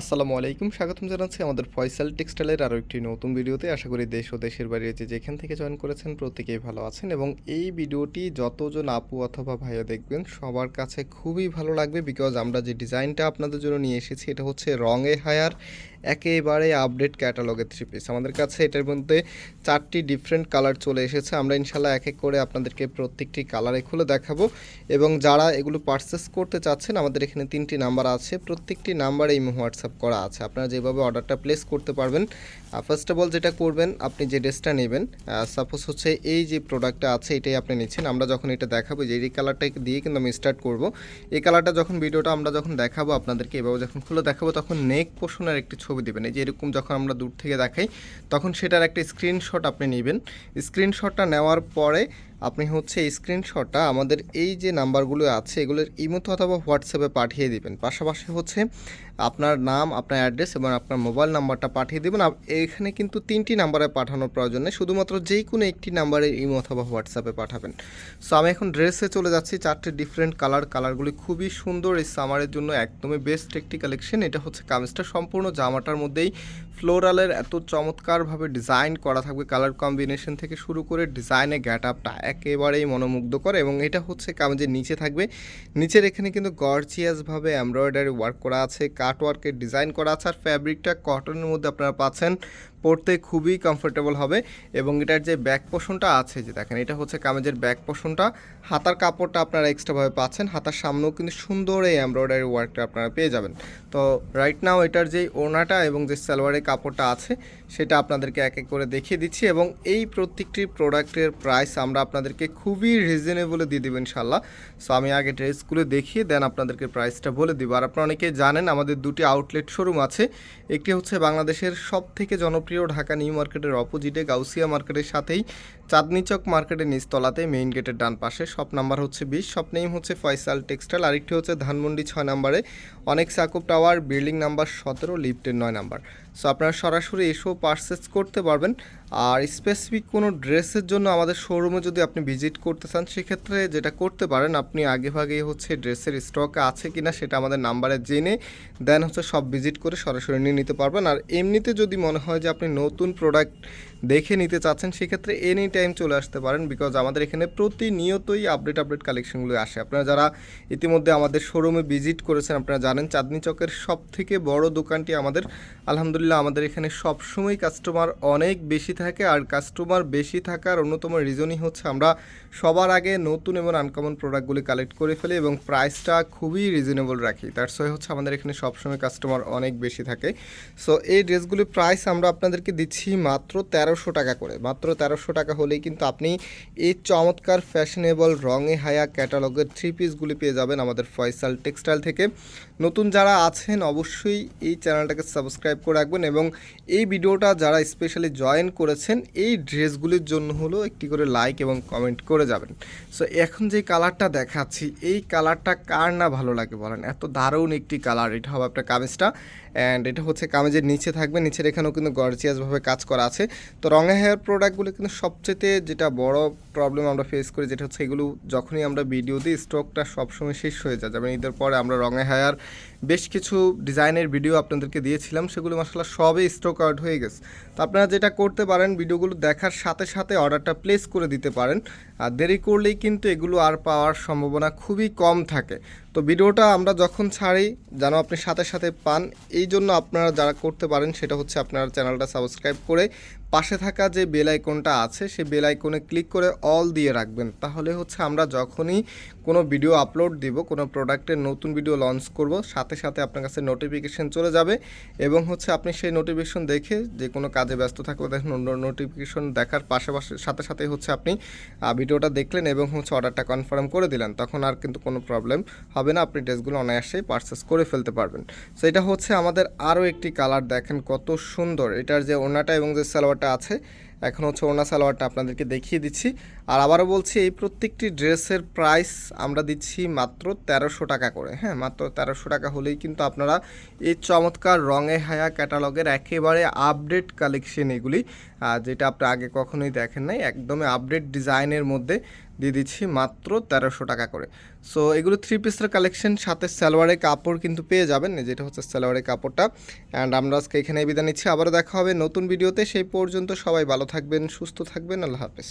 আসসালামু আলাইকুম, স্বাগতম জানাচ্ছি আমাদের ফয়সাল টেক্সটাইলের আরও একটি নতুন ভিডিওতে। আশা করি দেশ ও দেশের বাইরে যেখান থেকে জয়েন করেছেন প্রত্যেকেই ভালো আছেন এবং এই ভিডিওটি যতজন আপু অথবা ভাইয়া দেখবেন, সবার কাছে খুবই ভালো লাগবে বিকজ আমরা যে ডিজাইনটা আপনাদের জন্য নিয়ে এসেছি, এটা হচ্ছে রঙে হায়ার, একেবারে আপডেট ক্যাটালগের থ্রি পিস আমাদের কাছে এটার মধ্যে চারটি ডিফারেন্ট কালার চলে এসেছে। আমরা ইনশাল্লাহ এক এক করে আপনাদেরকে প্রত্যেকটি কালারে খুলে দেখাবো এবং যারা এগুলো পারচেস করতে চাচ্ছেন, আমাদের এখানে তিনটি নাম্বার আছে। প্রত্যেকটি নাম্বারে এই হোয়াটসঅ্যাপ করা আছে। আপনারা যেভাবে অর্ডারটা প্লেস করতে পারবেন ফার্স্ট অফ অল যেটা করবেন, আপনি যে ড্রেসটা নেবেন সাপোজ হচ্ছে এই যে প্রোডাক্টটা আছে, এটাই আপনি নিচ্ছেন। আমরা যখন এটা দেখাবো, যে এই কালারটা দিয়ে কিন্তু আমি স্টার্ট করব। এই কালারটা যখন ভিডিওটা আমরা যখন দেখাবো আপনাদেরকে, এভাবে যখন খুলে দেখাবো, তখন নেক পোষণের একটি ছবি দেবেন। এই যে এরকম যখন আমরা দূর থেকে দেখাই, তখন সেটার একটা স্ক্রিনশট আপনি নেবেন। স্ক্রিনশটটা নেওয়ার পরে আপনি হচ্ছে স্ক্রিনশটটা আমাদের এই যে নাম্বারগুলো আছে, এগুলোর ইমোতে অথবা হোয়াটসঅ্যাপে পাঠিয়ে দিবেন। পাশাপাশি হচ্ছে আপনার নাম, আপনার অ্যাড্রেস এবং আপনার মোবাইল নাম্বারটা পাঠিয়ে দেবেন। এখানে কিন্তু তিনটি নাম্বারে পাঠানোর প্রয়োজন নেই, শুধুমাত্র যেই কোনো একটি নাম্বারে ইমো অথবা হোয়াটসঅ্যাপে পাঠাবেন। সো আমি এখন ড্রেসে চলে যাচ্ছি, চারটে ডিফারেন্ট কালার কালারগুলি খুবই সুন্দর এই সামারের জন্য একদমই বেস্ট একটি কালেকশন এটা হচ্ছে কামিজটা, সম্পূর্ণ জামাটার মধ্যেই ফ্লোরালের এত চমৎকারভাবে ডিজাইন করা থাকবে। কালার কম্বিনেশন থেকে শুরু করে ডিজাইনে গ্যাট আপটা একেবারেই মনোমুগ্ধ করে এবং এটা হচ্ছে কামিজের নিচে থাকবে। নিচের এখানে কিন্তু গর্জিয়াসভাবে এমব্রয়ডারি ওয়ার্ক করা আছে কাট ওয়ার্কের ডিজাইন করা আছে, আর ফ্যাব্রিকটা কটনের মধ্যে আপনারা পাচ্ছেন পরতে খুবই কমফোর্টেবল হবে এবং এটার যে ব্যাক পোষণটা আছে যে দেখেন, এটা হচ্ছে কামেজের ব্যাক পোষণটা হাতার কাপড়টা আপনারা এক্সট্রাভাবে পাচ্ছেন। হাতার সামনেও কিন্তু সুন্দর এই এমব্রয়ডারি ওয়ার্কটা আপনারা পেয়ে যাবেন। তো রাইট নাও এটার যে ওনাটা এবং যে সালোয়ারের কাপড়টা আছে, সেটা আপনাদেরকে এক এক করে দেখিয়ে দিচ্ছি এবং এই প্রত্যেকটি প্রোডাক্টের প্রাইস আমরা আপনাদেরকে খুবই রিজনেবলে দিয়ে দেবো ইনশাল্লাহ সো আমি আগে ড্রেসগুলো দেখিয়ে দেন আপনাদেরকে প্রাইসটা বলে দিব। আর আপনারা অনেকে জানেন, আমাদের দুটি আউটলেট শোরুম আছে। একটি হচ্ছে বাংলাদেশের সব থেকে জনপ্রিয় ঢাকা নিউ মার্কেটের অপোজিটে গাউসিয়া মার্কেটের সাথেই চাঁদনি চক মার্কেটের নিচতলাতে মেইন গেটের ডান পাশে। শপ নাম্বার হচ্ছে বিশ, শপ নেম হচ্ছে ফয়সাল টেক্সটাইল, আরেকটি হচ্ছে ধানমন্ডি ছয় নাম্বারে অনেক সাকুব টাওয়ার, বিল্ডিং নাম্বার সতেরো, লিফটের নয় নাম্বার। সো আপনারা সরাসরি এসেও পারচেস করতে পারবেন। আর স্পেসিফিক কোনো ড্রেসের জন্য আমাদের শোরুমে যদি আপনি ভিজিট করতে চান, সেক্ষেত্রে যেটা করতে পারেন, আপনি আগে ভাগেই হচ্ছে ড্রেসের স্টক আছে কি না সেটা আমাদের নাম্বারে জেনে দেন হচ্ছে সব ভিজিট করে সরাসরি নিয়ে নিতে পারবেন। আর এমনিতে যদি মনে হয় যে আপনি নতুন প্রোডাক্ট দেখে নিতে চাচ্ছেন, সেক্ষেত্রে এনি টাইম চলে আসতে পারেন বিকজ আমাদের এখানে প্রতিনিয়তই আপডেট আপডেট কালেকশনগুলো আসে। আপনারা যারা ইতিমধ্যে আমাদের শোরুমে ভিজিট করেছেন, আপনারা জানেন চাঁদনি চকের সব থেকে বড় দোকানটি আমাদের, আলহামদুলিল্লাহ আমাদের এখানে সবসময় কাস্টমার অনেক বেশি থাকে আর কাস্টমার বেশি থাকার অন্যতম রিজনই হচ্ছে আমরা সবার আগে নতুন এবং আনকমন প্রোডাক্টগুলি কালেক্ট করে ফেলি এবং প্রাইসটা খুবই রিজনেবল রাখি। তার সঙ্গে হচ্ছে আমাদের এখানে সবসময় কাস্টমার অনেক বেশি থাকে। সো এই ড্রেসগুলির প্রাইস আমরা আপনাদেরকে দিচ্ছি মাত্র তেরোশো টাকা করে। মাত্র তেরোশো টাকা হলেই কিন্তু আপনি এই চমৎকার ফ্যাশনেবল রঙে হায়া ক্যাটালগের থ্রি পিসগুলি পেয়ে যাবেন আমাদের ফয়সাল টেক্সটাইল থেকে। নতুন যারা আছেন অবশ্যই এই চ্যানেলটাকে সাবস্ক্রাইব করে রাখবেন এবং এই ভিডিওটা যারা স্পেশালি জয়েন করেছেন, এই ড্রেসগুলির জন্য হলো একটি করে লাইক এবং কমেন্ট করে যাবেন। সো এখন যে কালারটা দেখাচ্ছি, এই কালারটা কার না ভালো লাগে বলেন? এত দারুণ একটি কালার এটা হবে আপনার কামিজটা। অ্যান্ড এটা হচ্ছে কামেজের নিচে থাকবে। নিচের এখানেও কিন্তু গর্জিয়াসভাবে কাজ করা আছে। তো রঙে হেয়ার প্রোডাক্টগুলো কিন্তু সবচেয়ে যেটা বড় প্রবলেম আমরা ফেস করি, যেটা হচ্ছে এগুলো যখনই আমরা ভিডিও দিই স্টকটা সবসময় শেষ হয়ে যায়। যেমন ঈদের পরে আমরা রঙে হেয়ার বেশ কিছু ডিজাইনের ভিডিও আপনাদেরকে দিয়েছিলাম। সেগুলো মশলা সবই স্টক আউট হয়ে গেছে। তো আপনারা যেটা করতে পারেন ভিডিওগুলো দেখার সাথে সাথে অর্ডারটা প্লেস করে দিতে পারেন। আর দেরি করলেই কিন্তু এগুলো আর পাওয়ার সম্ভাবনা খুবই কম থাকে। তো ভিডিওটা আমরা যখন ছাড়ি, যেন আপনি সাথে সাথে পান। এই জন্য আপনারা যারা করতে পারেন, সেটা হচ্ছে আপনারা চ্যানেলটা সাবস্ক্রাইব করে পাশে থাকা যে বেল আইকনটা আছে, সে বেল আইকনে ক্লিক করে অল দিয়ে রাখবেন। তাহলে হচ্ছে আমরা যখনই কোনো ভিডিও আপলোড দিব, কোনো প্রোডাক্টের নতুন ভিডিও লঞ্চ করব, সাথে সাথে আপনার কাছে নোটিফিকেশন চলে যাবে এবং হচ্ছে আপনি সেই নোটিফিকেশন দেখে যে কোনো কাজে ব্যস্ত থাকলে দেখুন নোটিফিকেশন দেখার পাশাপাশি সাথে সাথে হচ্ছে আপনি ভিডিওটা দেখলেন এবং হচ্ছে অর্ডারটা কনফার্ম করে দিলেন, তখন আর কিন্তু কোনো প্রবলেম হবে না। আপনি ড্রেসগুলো অনায়াসেই পারচেস করে ফেলতে পারবেন। সো এটা হচ্ছে আমাদের আরও একটি কালার, দেখেন কত সুন্দর। এটার যে ওনাটা এবং যে সালোয়ারটা আছে। এখন হচ্ছে ওড়না সালোয়ারটা আপনাদেরকে দেখিয়ে দিচ্ছি। আর আবারও বলছি, এই প্রত্যেকটি ড্রেসের প্রাইস আমরা দিচ্ছি মাত্র তেরোশো টাকা করে। হ্যাঁ মাত্র তেরোশো টাকা হলেই কিন্তু আপনারা এই চমৎকার রঙে হায়া ক্যাটালগের একেবারে আপডেট কালেকশন এগুলি যেটা আপনি আগে কখনোই দেখেন নাই, একদমই আপডেট ডিজাইনের মধ্যে দিয়ে দিচ্ছি মাত্র তেরোশো টাকা করে। সো এগুলো থ্রি পিসের কালেকশন সাথে সালোয়ারের কাপড় কিন্তু পেয়ে যাবেন যেটা হচ্ছে সালোয়ারের কাপড়টা। অ্যান্ড আমরা আজকে এখানে বিদায় নিচ্ছি, আবারও দেখা হবে নতুন ভিডিওতে সেই পর্যন্ত সবাই ভালো থাকবেন, সুস্থ থাকবেন, আল্লাহ হাফেজ।